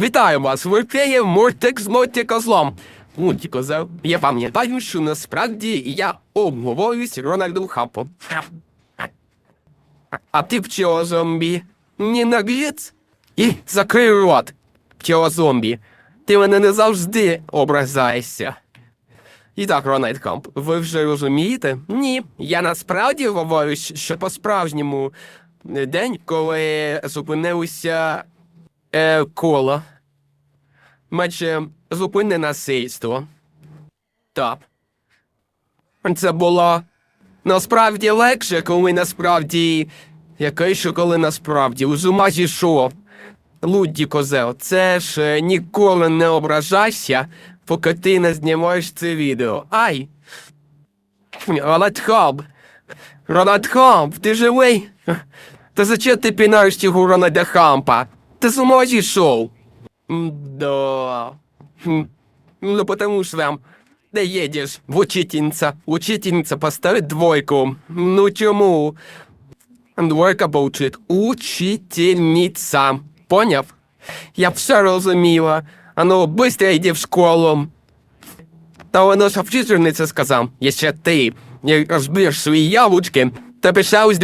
Вітаю вас! В ефірі Муртик з Моті Козлом. Мурті Козел, я пам'ятаю, що насправді я обговорююсь Рональду Хапом. А ти пчела зомбі? Не наглець? І закрий рот, пчела зомбі. Ти мене не завжди ображаєшся. І так, Рональд Камп, ви вже розумієте? Ні, я насправді говорю, що по-справжньому день, коли зупинилося е, коло. Майже зупинне насильство. Так. Це було насправді легше, коли насправді. Яке що коли насправді у зума зійшов. Лудді козел, це ж ніколи не ображайся, поки ти не знімаєш це відео. Ай! Рональд Хаб! Ти живий? Та зачем ти пінаєш цього Рональда Хампа? Ти з ума зійшов? Да. Хм. Ну, потому что там, да едешь в учительница. Учительница поставит двойку. Ну чому? Двойка получит учительниця. Поняв? Я все розуміла. А ну, быстро йди в школу. Та воно ж вчительниця сказав, якщо ти не розбереш свої яблучки, то пишав з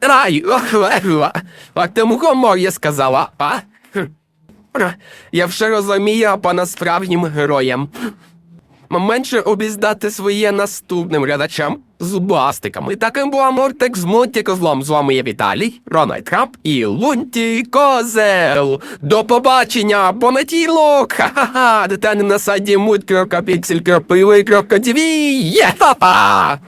Рай, а тому кому я сказала, а? Я все розумію по насправжнім героям. Менше обіздати своє наступним глядачам зубастиками. Таким був Мортик з Монті Козлом. З вами я Віталій, Рональд Трап і Лунті Козел. До побачення, понеділок! Ха-ха-ха! Деталі на сайті мульт.піксель.пили.тв. Є! Ха-ха!